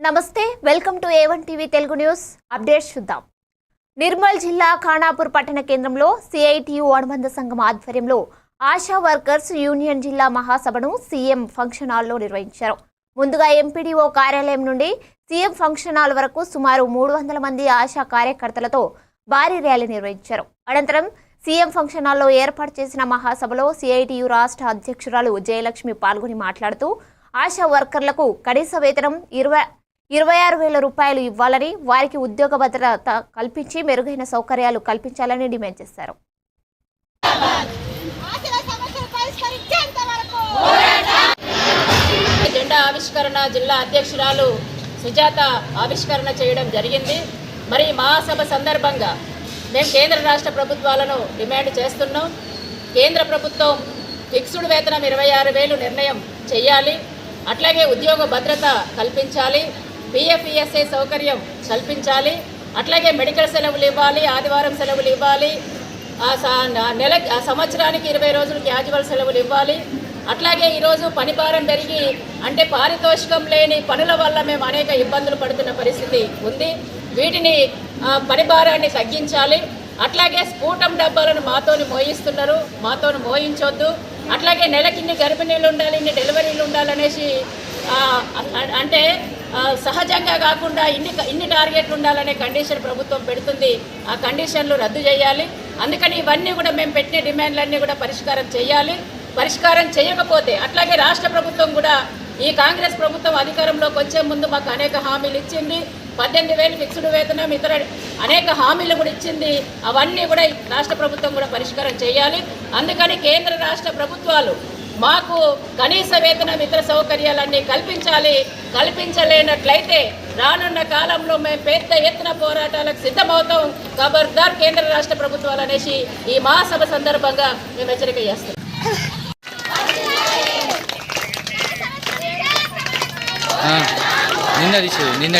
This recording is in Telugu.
నమస్తే welcome to A one TV Telugu news. Updates చూద్దాం. నిర్మల్ జిల్లా ఖానాపూర్ పట్టణ కేంద్రంలో సిఐటియు అనుబంధ సంఘం ఆధ్వర్యంలో ఆశా వర్కర్స్ యూనియన్ జిల్లా మహాసభను సీఎం ఫంక్షన్ హాల్లో నిర్వహించారు. ముందుగా ఎంపీడీఓ కార్యాలయం నుండి సీఎం ఫంక్షన్ హాల్ వరకు సుమారు మూడు వందల మంది ఆశా కార్యకర్తలతో భారీ ర్యాలీ నిర్వహించారు. అనంతరం సీఎం ఫంక్షన్ హాల్లో ఏర్పాటు చేసిన మహాసభలో సిఐటియు రాష్ట్ర అధ్యక్షురాలు జయలక్ష్మి పాల్గొని మాట్లాడుతూ ఆశా వర్కర్లకు కనీస వేతనం ఇరవై ఇరవై ఆరు వేల రూపాయలు ఇవ్వాలని వారికి ఉద్యోగ భద్రత కల్పించి మెరుగైన సౌకర్యాలు కల్పించాలని డిమాండ్ చేశారు. జెండా ఆవిష్కరణ జిల్లా అధ్యక్షురాలు సుజాత ఆవిష్కరణ చేయడం జరిగింది. మరి మహాసభ సందర్భంగా మేము కేంద్ర రాష్ట్ర ప్రభుత్వాలను డిమాండ్ చేస్తున్నాం. కేంద్ర ప్రభుత్వం ఫిక్స్డ్ వేతనం ఇరవై ఆరు వేలు నిర్ణయం చేయాలి. అట్లాగే ఉద్యోగ భద్రత కల్పించాలి. బిఎఫ్ఈఎస్ఏ సౌకర్యం కల్పించాలి. అట్లాగే మెడికల్ సెలవులు ఇవ్వాలి ఆదివారం సెలవులు ఇవ్వాలి. నెల సంవత్సరానికి ఇరవై రోజులు క్యాజువల్ సెలవులు ఇవ్వాలి. అట్లాగే ఈరోజు పని భారం పెరిగి అంటే పారితోషికం లేని పనుల వల్ల మేము అనేక ఇబ్బందులు పడుతున్న పరిస్థితి ఉంది. వీటిని పనిభారాన్ని పని భారాన్ని తగ్గించాలి. అట్లాగే స్ఫూటం డబ్బాలను మాతోని మోయిస్తున్నారు. మాతోని మోయించొద్దు. అట్లాగే నెలకిన్ని గర్భిణీలు ఉండాలి ఇన్ని డెలివరీలు ఉండాలనేసి అంటే సహజంగా కాకుండా ఇన్ని ఇన్ని టార్గెట్లు ఉండాలనే కండిషన్ ప్రభుత్వం పెడుతుంది. ఆ కండిషన్లు రద్దు చేయాలి. అందుకని ఇవన్నీ కూడా మేము పెట్టిన డిమాండ్లన్నీ కూడా పరిష్కారం చేయాలి. పరిష్కారం చేయకపోతే అట్లాగే రాష్ట్ర ప్రభుత్వం కూడా ఈ కాంగ్రెస్ ప్రభుత్వం అధికారంలోకి వచ్చే ముందు మాకు అనేక హామీలు ఇచ్చింది. పద్దెనిమిది వేలు ఫిక్స్డ్ వేతనం ఇతర అనేక హామీలు కూడా ఇచ్చింది. అవన్నీ కూడా రాష్ట్ర ప్రభుత్వం కూడా పరిష్కారం చేయాలి. అందుకని కేంద్ర రాష్ట్ర ప్రభుత్వాలు మాకు కనీస వేతనం ఇతర సౌకర్యాలన్నీ కల్పించాలి. కల్పించలేనట్లయితే రానున్న కాలంలో మేము పెద్ద ఎత్తున పోరాటాలకు సిద్ధమవుతాం. ఖబర్దార్ కేంద్ర రాష్ట్ర ప్రభుత్వాలు అనేసి ఈ మహాసభ సందర్భంగా మేము హెచ్చరిక చేస్తాం ఆ, నిన్న నిన్నటి